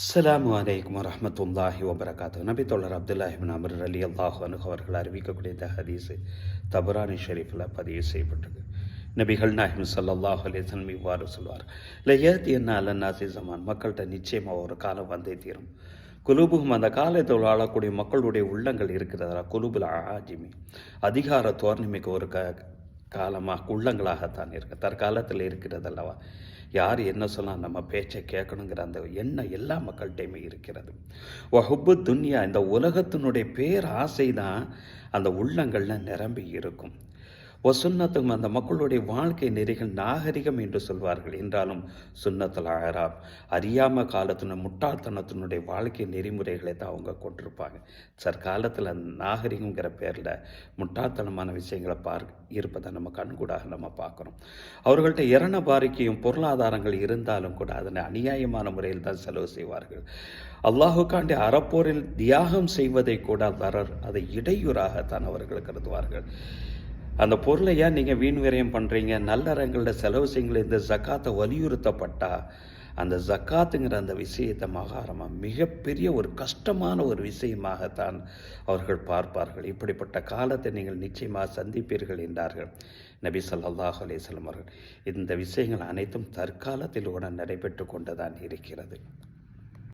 அஸ்ஸலாமு அலைக்கும் வரமத்துல்லாஹி வபரகாத்து நபி தோழர் அப்துல்லாஹிபின் அமர் அலி அல்லாஹ் அனுகு அவர்கள் அறிவிக்கக்கூடிய இந்த ஹதீஸு தபரானி ஷெரீஃபில் பதிவு செய்யப்பட்டது. நபிகள் நாஹிம் சல்லாஹ் அலிசன் இவ்வாறு சொல்வார். இல்லை ஏத்தி என்ன நாசி ஜமான் மக்கள்கிட்ட நிச்சயமாக ஒரு காலம் வந்தே தீரும். குலுபுகும் அந்த காலத்தில் வாழக்கூடிய மக்களுடைய உள்ளங்கள் இருக்கிறதா குலுபுல் ஆஜிமி அதிகார தோர்ணிமைக்கு ஒரு க காலமாக உள்ளங்களாகத்தான் இருக்கு தற்காலத்தில் இருக்கிறது அல்லவா யார் என்ன சொன்னால் நம்ம பேச்சை கேட்கணுங்கிற அந்த எண்ணம் எல்லா மக்கள்கிட்டையுமே இருக்கிறது. வஹுப்பு துன்யா இந்த உலகத்தினுடைய பேர் ஆசை தான் அந்த உள்ளங்களில் நிரம்பி இருக்கும். ஒ அந்த மக்களுடைய வாழ்க்கை நெறிகள் நாகரிகம் என்று சொல்வார்கள். என்றாலும் சுன்னத்தில் ஆராம் அறியாம காலத்தின முட்டாள்தனத்தினுடைய வாழ்க்கை நெறிமுறைகளை தான் அவங்க கொண்டிருப்பாங்க. சற்காலத்தில் நாகரிகங்கிற பேரில் முட்டாள்தனமான விஷயங்களை பார்க்க இருப்பதை நம்ம கண்கூடாக நம்ம பார்க்குறோம் அவர்கள்ட்ட இரண பாரிக்கையும் பொருளாதாரங்கள் இருந்தாலும் கூட அதனை அநியாயமான முறையில் தான் செலவு செய்வார்கள். அல்லாஹுக்காண்டி அறப்போரில் தியாகம் செய்வதை கூட தரர் அதை இடையூறாகத்தான் அவர்கள் கருதுவார்கள். அந்த பொருளை ஏன் நீங்கள் வீண் விரயம் பண்ணுறீங்க நல்லறங்களில் செலவு செய்யுங்கள இந்த ஜக்காத்தை வலியுறுத்தப்பட்டா அந்த ஜக்காத்துங்கிற அந்த விஷயத்தை மகாரமாக மிகப்பெரிய ஒரு கஷ்டமான ஒரு விஷயமாகத்தான் அவர்கள் பார்ப்பார்கள். இப்படிப்பட்ட காலத்தை நீங்கள் நிச்சயமாக சந்திப்பீர்கள் என்றார்கள். நபி ஸல்லல்லாஹு அலேஸ்லம் அவர்கள் இந்த விஷயங்கள் அனைத்தும் தற்காலத்தில் கூட நடைபெற்று கொண்டுதான் இருக்கிறது.